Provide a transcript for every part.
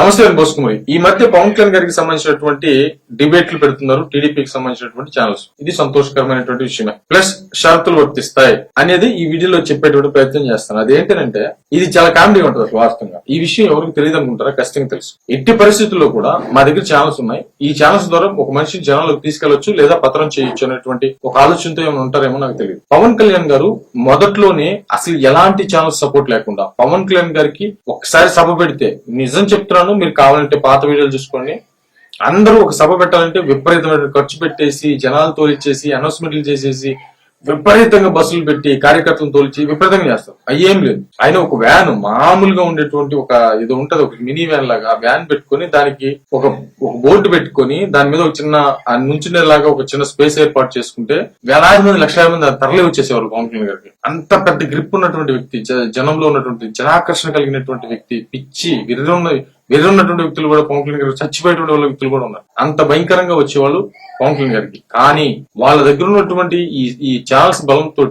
నమస్తే బోస్ కుమారి. ఈ మధ్య పవన్ కళ్యాణ్ గారికి సంబంధించినటువంటి డిబేట్లు పెడుతున్నారు టీడీపీకి సంబంధించినటువంటి ఛానల్స్ ఇది సంతోషకరమైనటువంటి విషయమే. ప్లస్ షరతులు వర్తిస్తాయి అనేది ఈ వీడియోలో చెప్పేటువంటి ప్రయత్నం చేస్తాను. అదేంటంటే ఇది చాలా కామెడీ ఉంటుంది అసలు వాస్తవంగా. ఈ విషయం ఎవరికి తెలియదు అనుకుంటారా? ఖచ్చితంగా తెలుసు. ఎట్టి పరిస్థితుల్లో కూడా మా దగ్గర ఛానల్స్ ఉన్నాయి. ఈ ఛానల్స్ ద్వారా ఒక మనిషిని జనాలకు తీసుకెళ్ళొచ్చు లేదా పత్రం చేయొచ్చు అనేటువంటి ఒక ఆలోచనతో ఏమైనా ఉంటారేమో నాకు తెలియదు. పవన్ కళ్యాణ్ గారు మొదట్లోనే అసలు ఎలాంటి ఛానల్స్ సపోర్ట్ లేకుండా పవన్ కళ్యాణ్ గారికి ఒకసారి సభ పెడితే నిజం చెప్తున్నాను మీరు కావాలంటే పాత వీడియోలు చూసుకోండి. అందరూ ఒక సభ పెట్టాలంటే విపరీతమైన ఖర్చు పెట్టేసి జనాలు తోలిచ్చేసి అనౌన్స్మెంట్లు చేసేసి విపరీతంగా బస్సులు పెట్టి కార్యకర్తలను తోలిచి విపరీతంగా చేస్తారు. అయ్యేం లేదు. ఆయన ఒక వ్యాన్ మామూలుగా ఉండేటువంటి ఒక ఇది ఉంటది ఒక మినీ వ్యాన్ లాగా వ్యాన్ పెట్టుకొని దానికి ఒక ఒక బోర్డు పెట్టుకొని దాని మీద ఒక చిన్న నుంచునేలాగా ఒక చిన్న స్పేస్ ఏర్పాటు చేసుకుంటే వేలాది మంది లక్షలాది మంది తరలి వచ్చేసేవారు పవన్ కళ్యాణ్ గారికి. అంత పెద్ద గ్రిప్ ఉన్నటువంటి వ్యక్తి జ- జనంలో ఉన్నటువంటి జనాకర్షణ కలిగినటువంటి వ్యక్తి పిచ్చి విర్రున్న ఎదురున్నటువంటి వ్యక్తులు కూడా పవన్ కళ్యాణ్ గారు చచ్చిపోయేటువంటి వాళ్ళ వ్యక్తులు కూడా ఉన్నారు. అంత భయంకరంగా వచ్చేవాళ్ళు పవన్ కళ్యాణ్ గారికి. కానీ వాళ్ళ దగ్గర ఉన్నటువంటి ఈ ఈ ఛాన్స్ బలంతో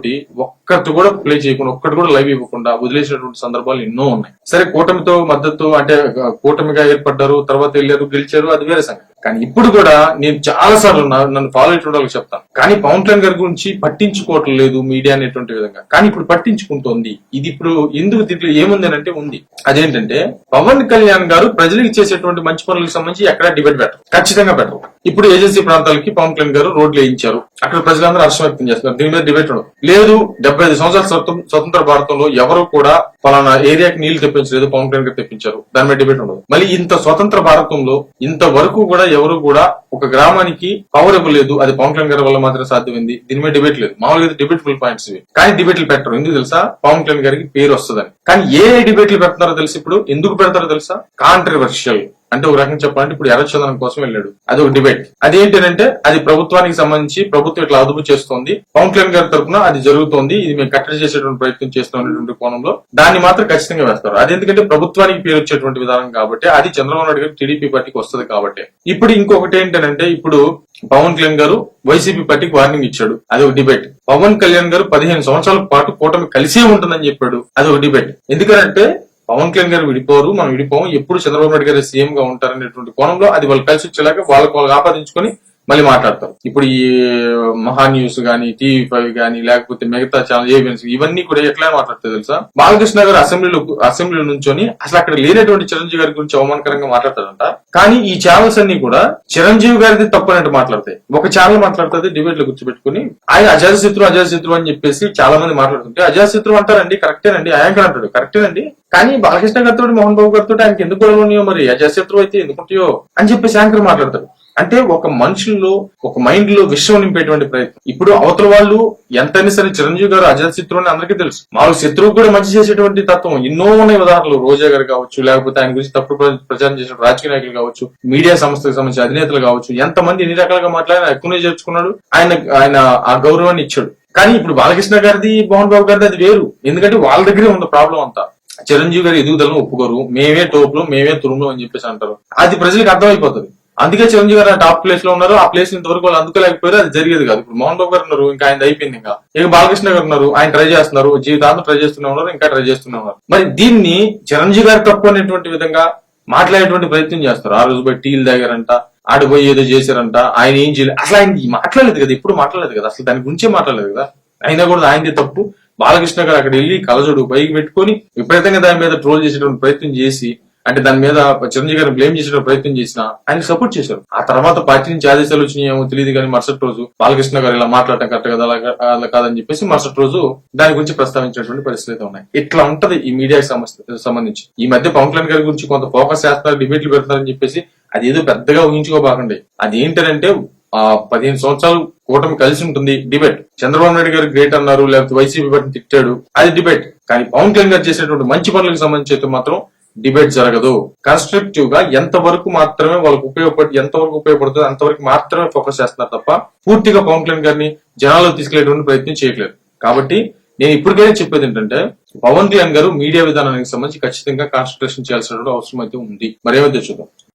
ఒక్కటి కూడా ప్లే చేయకుండా ఒక్కటి కూడా లైవ్ ఇవ్వకుండా వదిలేసినటువంటి సందర్భాలు ఎన్నో ఉన్నాయి. సరే కూటమితో మద్దతు అంటే కూటమిగా ఏర్పడ్డారు తర్వాత వెళ్ళారు గెలిచారు అది వేరే సంగతి. కానీ ఇప్పుడు కూడా నేను చాలా సార్లు నన్ను ఫాలో అయ్యేటువంటి వాళ్ళకి చెప్తాను. కానీ పవన్ కళ్యాణ్ గారి గురించి పట్టించుకోవటం లేదు మీడియా అనేటువంటి విధంగా. కానీ ఇప్పుడు పట్టించుకుంటోంది. ఇది ఇప్పుడు ఎందుకు దీంట్లో ఏముంది అని అంటే ఉంది. అదేంటంటే పవన్ కళ్యాణ్ గారు ప్రజలకు చేసేటువంటి మంచి పనులకు సంబంధించి ఎక్కడ డిబేట్ పెట్టరు. ఖచ్చితంగా పెట్టరు. ఇప్పుడు ఏజెన్సీ ప్రాంతాలకి పవన్ కళ్యాణ్ గారు రోడ్లు వేయించారు. అక్కడ ప్రజలందరూ హర్షం వ్యక్తం చేస్తున్నారు. దీని మీద డిబేట్ ఉండదు. లేదు డెబ్బై ఐదు సంవత్సరాల స్వతంత్ర భారతంలో ఎవరు కూడా పలానా ఏరియాకి నీళ్ళు తెప్పించలేదు పవన్ కళ్యాణ్ గారు తెప్పించారు. దాని మీద డిబేట్ ఉండదు. మళ్ళీ ఇంత స్వతంత్ర భారతంలో ఇంతవరకు కూడా ఎవరు కూడా ఒక గ్రామానికి పవర్ ఇవ్వలేదు. అది పవన్ కళ్యాణ్ గారి వల్ల మాత్రమే సాధ్యమైంది. దీని మీద డిబేట్ లేదు. మామూలుగా డిబేటబుల్ పాయింట్స్ ఇవి. కానీ డిబేట్లు పెట్టరు. ఎందుకు తెలుసా? పవన్ కళ్యాణ్ గారికి పేరు వస్తుందని. కానీ ఏ డిబేట్లు పెడుతున్నారో తెలుసు ఇప్పుడు? ఎందుకు పెడతారో తెలుసా? కాంట్రవర్షియల్ అంటే ఒక రకంగా చెప్పాలంటే ఇప్పుడు ఎర్రచందనం కోసం వెళ్ళాడు. అది ఒక డిబేట్. అది ఏంటంటే అది ప్రభుత్వానికి సంబంధించి ప్రభుత్వం ఇట్లా అదుపు చేస్తోంది. పవన్ కళ్యాణ్ గారి తరఫున అది జరుగుతోంది. ఇది మేము కట్టడి చేసేటువంటి ప్రయత్నం చేస్తున్నటువంటి కోణంలో దాన్ని మాత్రం ఖచ్చితంగా వేస్తారు. అది ఎందుకంటే ప్రభుత్వానికి పేరు వచ్చేటువంటి విధానం కాబట్టి అది చంద్రబాబు నాయుడు గారు టీడీపీ పార్టీకి వస్తుంది కాబట్టి. ఇప్పుడు ఇంకొకటి ఏంటంటే ఇప్పుడు పవన్ కళ్యాణ్ గారు వైసీపీ పార్టీకి వార్నింగ్ ఇచ్చాడు. అది ఒక డిబేట్. పవన్ కళ్యాణ్ గారు పదిహేను సంవత్సరాల పాటు కూటమి కలిసే ఉంటుందని చెప్పాడు. అది ఒక డిబేట్. ఎందుకంటే పవన్ కళ్యాణ్ గారు విడిపోరు మనం విడిపోము. ఎప్పుడు చంద్రబాబు నాయుడు గారు సీఎం గా ఉంటారనేటువంటి కోణంలో అది వాళ్ళు కలిసి వచ్చేలాగా వాళ్ళకి వాళ్ళు ఆపాదించుకొని మళ్ళీ మాట్లాడతారు ఇప్పుడు ఈ మహా న్యూస్ గానీ టీవీ ఫైవ్ కానీ లేకపోతే మిగతా ఛానల్ ఏబిఎన్స్ ఇవన్నీ కూడా ఎట్లా మాట్లాడతాయి తెలుసా? బాలకృష్ణ గారు అసెంబ్లీలో అసెంబ్లీలో నుంచొని అసలు అక్కడ లేనటువంటి చిరంజీవి గారి గురించి అవమానకరంగా మాట్లాడతారంట. కానీ ఈ ఛానల్స్ అన్ని కూడా చిరంజీవి గారిది తప్పనట్టు మాట్లాడతాయి ఒక ఛానల్ మాట్లాడుతుంది డిబేట్లో గుర్తుపెట్టుకుని. ఆయన అజాతశత్రు అజాతశత్రు అని చెప్పేసి చాలా మంది మాట్లాడుతుంటే అజాతశత్రు అంటారండి కరెక్టేనండి అయాంకర్ అంటాడు కరెక్టేనండి. కానీ బాలకృష్ణ గారితో మోహన్ బాబు గారితో ఆయనకి ఎందుకు గొడవలు ఉన్నాయో మరి? అజాతశత్రు అయితే ఎందుకుంటాయో అని చెప్పేసి యాంకర్ మాట్లాడతాడు. అంటే ఒక మనుషుల్లో ఒక మైండ్లో విషయం నింపేటువంటి ప్రయత్నం. ఇప్పుడు అవతల వాళ్ళు ఎంతైనా సరే చిరంజీవి గారు అజాత్ శత్రువు అని అందరికీ తెలుసు. మాకు శత్రువు కూడా మంచి చేసేటువంటి తత్వం. ఎన్నో ఉన్నాయి ఉదాహరణలు. రోజా గారు కావచ్చు లేకపోతే ఆయన గురించి తప్పుడు ప్రచారం చేసిన రాజకీయ నాయకులు కావచ్చు మీడియా సంస్థకు సంబంధించిన అధినేతలు కావచ్చు ఎంతమంది ఎన్ని రకాలుగా మాట్లాడినా ఎక్కువనే చేర్చుకున్నాడు. ఆయన ఆయన ఆ గౌరవాన్ని ఇచ్చాడు. కానీ ఇప్పుడు బాలకృష్ణ గారిది మోహన్ బాబు గారిది అది వేరు. ఎందుకంటే వాళ్ళ దగ్గరే ఉంది ప్రాబ్లం అంతా. చిరంజీవి గారి ఎదుగుదలను ఒప్పుకోరు. మేమే టోప్లో మేమే తురుములు అని చెప్పేసి అంటారు. అది ప్రజలకు అర్థమైపోతుంది. అందుకే చిరంజీవి గారు టాప్ ప్లేస్లో ఉన్నారు. ఆ ప్లేస్ ఇంతవరకు వాళ్ళు అందుకోలేకపోయారు. అది జరిగేది కాదు. ఇప్పుడు మోహన్ బాబు గారు ఉన్నారు ఇంకా ఆయన అయిపోయింది ఇంకా. ఇక బాలకృష్ణ గారు ఉన్నారు ఆయన ట్రై చేస్తున్నారు. జీవితాంతం ట్రై చేస్తూనే ఉన్నారు ఇంకా ట్రై చేస్తూనే ఉన్నారు. మరి దీన్ని చిరంజీవి గారు తప్పు అనేటువంటి విధంగా మాట్లాడేటువంటి ప్రయత్నం చేస్తారు. ఆ రోజు పోయి టీలు తాగారంట ఆడిపోయి ఏదో చేశారంట ఆయన ఏం చేయలేదు అసలు ఆయన మాట్లాడలేదు కదా ఇప్పుడు మాట్లాడలేదు కదా అసలు దాని గురించే మాట్లాడలేదు కదా. అయినా కూడా ఆయనది తప్పు. బాలకృష్ణ గారు అక్కడ వెళ్ళి కలజోడు పైకి పెట్టుకొని విపరీతంగా దాని మీద ట్రోల్ చేసేటువంటి ప్రయత్నం చేసి అంటే దాని మీద చిరంజీవి గారిని బ్లేమ్ చేసే ప్రయత్నం చేసిన ఆయన సపోర్ట్ చేశారు. ఆ తర్వాత పార్టీ నుంచి ఆదేశాలు వచ్చినాయేమో తెలియదు కానీ మరుసటి రోజు బాలకృష్ణ గారు ఇలా మాట్లాడటం కరెక్ట్ కదా అలా కాదని చెప్పేసి మరుసటి రోజు దాని గురించి ప్రస్తావించినటువంటి పరిస్థితులు అయితే ఉన్నాయి. ఇట్లా ఉంటది ఈ మీడియాకి సంబంధించి. ఈ మధ్య పవన్ కళ్యాణ్ గారి గురించి కొంత ఫోకస్ చేస్తున్నారు డిబేట్లు పెడతారని చెప్పేసి అది ఏదో పెద్దగా ఊహించుకోబాకండి. అది ఏంటంటే ఆ పదిహేను సంవత్సరాలు కూటమి కలిసి ఉంటుంది డిబేట్ చంద్రబాబు నాయుడు గారు గ్రేట్ అన్నారు లేకపోతే వైసీపీ బట్టి తిట్టాడు అది డిబేట్ కానీ పవన్ కళ్యాణ్ గారు చేసినటువంటి మంచి పనులకు సంబంధించి అయితే మాత్రం డిబేట్ జరగదు. కన్స్ట్రక్టివ్గా ఎంత వరకు మాత్రమే వాళ్ళకు ఉపయోగపడి ఎంత వరకు ఉపయోగపడుతుందో అంతవరకు మాత్రమే ఫోకస్ చేస్తున్నారు తప్ప పూర్తిగా పవన్ కళ్యాణ్ గారిని జనాల్లో తీసుకెళ్ళేటువంటి ప్రయత్నం చేయట్లేదు. కాబట్టి నేను ఇప్పటికైనా చెప్పేది ఏంటంటే పవన్ కళ్యాణ్ గారు మీడియా విధానానికి సంబంధించి ఖచ్చితంగా కాన్సన్ట్రేషన్ చేయాల్సినటువంటి అవసరం అయితే ఉంది. మరేమైతే చూద్దాం.